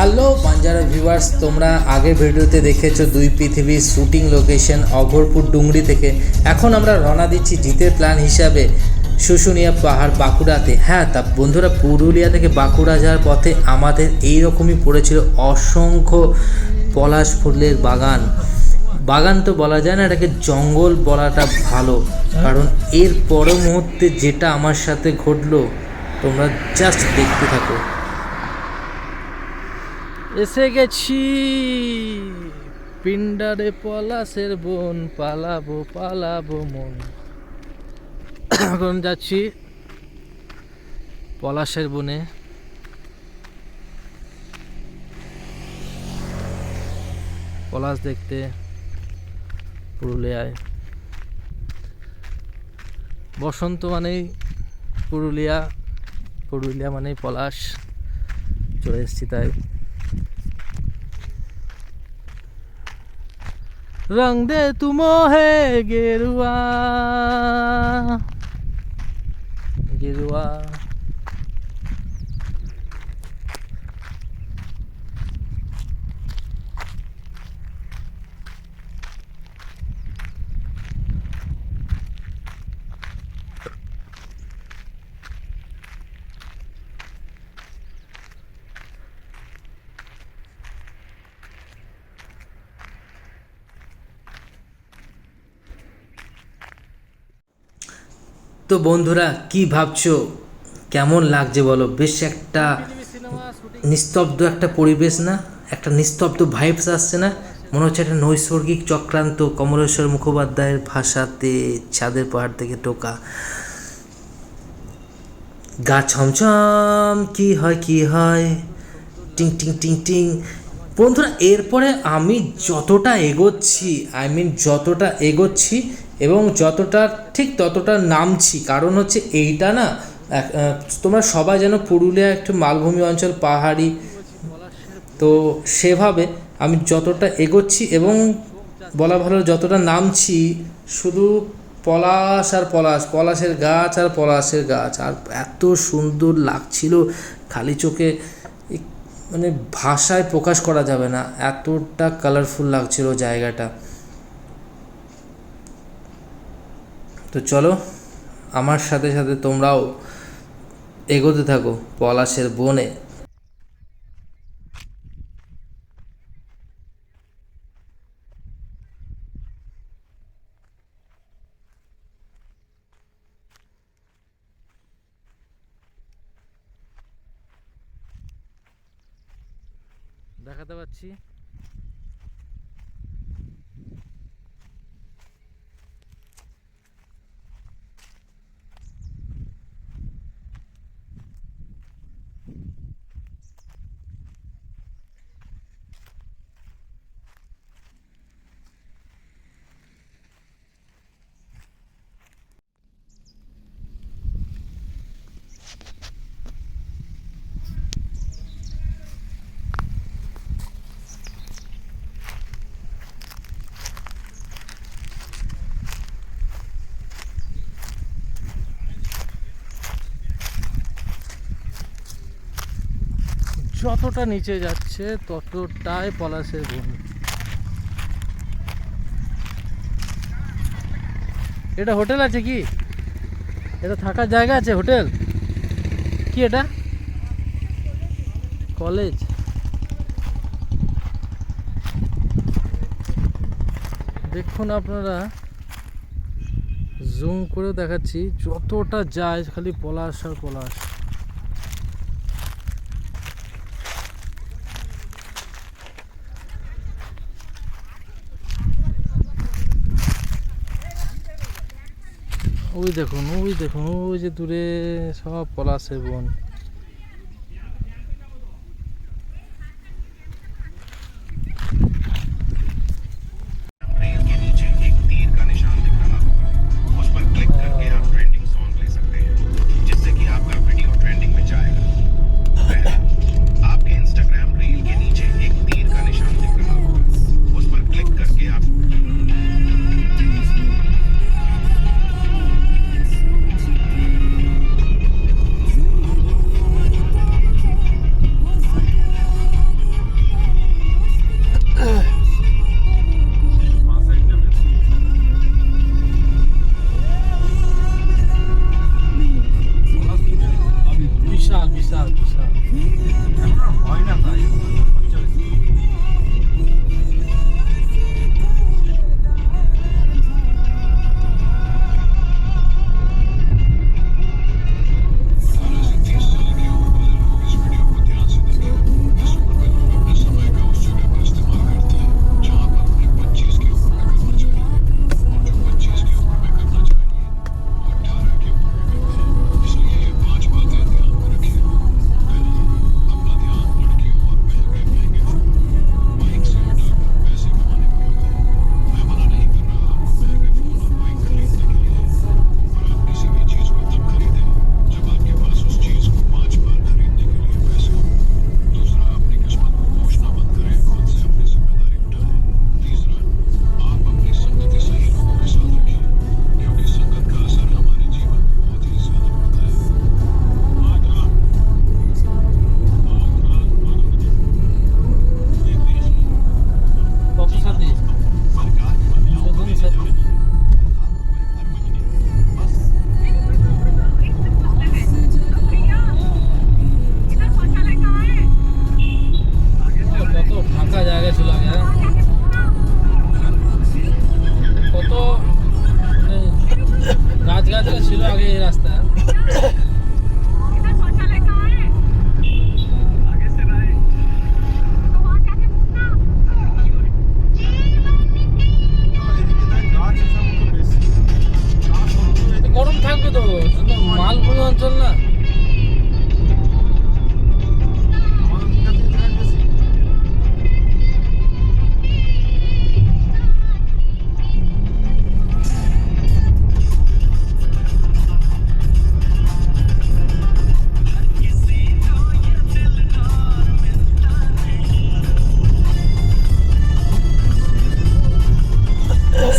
Hello Banjara viewers তোমরা আগের ভিডিওতে দেখেছ দুই পৃথিবীর শুটিং লোকেশন অঘরপুর ডুংরি থেকে। এখন আমরা রওনা দিচ্ছি জিতের প্ল্যান হিসাবে শুশুনিয়া পাহাড় বাঁকুড়াতে। হ্যাঁ তা বন্ধুরা, পুরুলিয়া থেকে বাঁকুড়া যাওয়ার পথে আমাদের এই রকমই পড়েছিল অসংখ্য পলাশ ফুলের বাগান। বাগান তো বলা যায় না, এটাকে জঙ্গল বলাটা ভালো। কারণ এর পর মুহূর্তে যেটা আমার সাথে ঘটলো, তোমরা জাস্ট দেখতে থাকো। এসে গেছি। পিন্ডারে পলাশের বোন, পালাবো পালাবো মন। এখন যাচ্ছি পলাশের বনে। পলাশ দেখতে পুরুলিয়ায়। বসন্ত মানেই পুরুলিয়া পুরুলিয়া মানেই পলাশ। চলে এসেছি তাই। રંગ દે તું મોહે ગેરુઆ ગેરુઆ তো বন্ধুরা, কি ভাবছ? কেমন লাগছে বলো? বেশ একটা নিস্তব্ধ একটা পরিবেশ না? একটা নিস্তব্ধ ভাইবস আসছে না? মনে হচ্ছে একটা নৈসর্গিক চক্রান্ত কমলেশ্বর মুখোপাধ্যায়ের ভাষাতে, ছাদের পাহাড় থেকে টোকা। গা ছমছম, কি হয় কি হয়? টিং টিং টিং টিং। বন্ধুরা, এরপরে আমি যতটা এগোচ্ছি আই মিন যতটা এগোচ্ছি এবং যতটা ঠিক ততটা নামছি, কারণ হচ্ছে এইটা না তোমরা সবাই যেন পুরুলিয়া একটু মালভূমি অঞ্চল, পাহাড়ি। তো সেভাবে আমি যতটা এগোচ্ছি এবং বলা ভালো যতটা নামছি, শুধু পলাশ আর পলাশ, পলাশের গাছ আর পলাশের গাছ, আর এত সুন্দর লাগছিল, খালি চোখে মানে ভাষায় প্রকাশ করা যাবে না। এতটা কালারফুল লাগছিল জায়গাটা। তো চলো, আমার সাথে সাথে তোমরাও এগোতে থাকো পলাশের বনে। দেখাতে পাচ্ছি। যতটা নিচে যাচ্ছে, ততটাই পলাশের বন। এটা হোটেল আছে কি? এটা থাকার জায়গা আছে হোটেল? কি এটা? কলেজ। দেখুন আপনারা, জুম করে দেখাচ্ছি, যতটা যায় খালি পলাশ আর পলাশ। ওই দেখুন ওই দেখুন ওই যে দূরে সব পলাশের বন।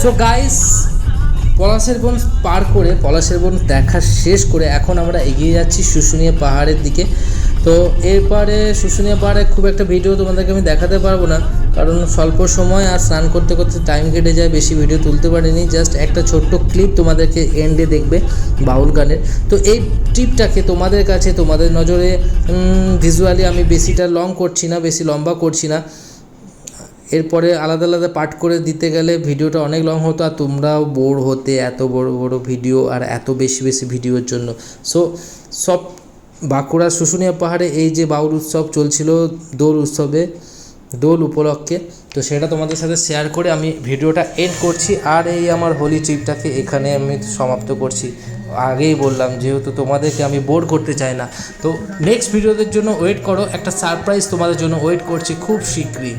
সো গাইস পলাশের বন পার করে পলাশের বন দেখা শেষ করে এখন আমরা এগিয়ে যাচ্ছি শুশুনিয়া পাহাড়ের দিকে। তো এরপরে শুশুনিয়া পাহাড়ে খুব একটা ভিডিও তোমাদেরকে আমি দেখাতে পারব না, কারণ স্বল্প সময় আর স্নান করতে করতে টাইম কেটে যায়, বেশি ভিডিও তুলতে পারিনি। জাস্ট একটা ছোট্ট ক্লিপ তোমাদেরকে এন্ডে দেখবে বাউল গানের। তো এই ট্রিপটাকে তোমাদের কাছে, তোমাদের নজরে ভিজুয়ালি আমি বেশিটা লং করছি না, বেশি লম্বা করছি না। এরপরে আলাদা আলাদা পার্ট করে দিতে গেলে ভিডিওটা অনেক লং হতো আর তোমরাও বোর হতে এত বড় বড় ভিডিও আর এত বেশি বেশি ভিডিওর জন্য। সো সব বাঁকুড়া শুশুনিয়া পাহাড়ে এই যে বাউল উৎসব চলছিল দোল উৎসবে, দোল উপলক্ষে, তো সেটা তোমাদের সাথে শেয়ার করে আমি ভিডিওটা এন্ড করছি। আর এই আমার হোলি ট্রিপটাকে এখানে আমি সমাপ্ত করছি। আগেই বললাম, যেহেতু তোমাদেরকে আমি বোর করতে চাই না। তো নেক্সট ভিডিওদের জন্য ওয়েট করো। একটা সারপ্রাইজ তোমাদের জন্য ওয়েট করছি খুব শীঘ্রই।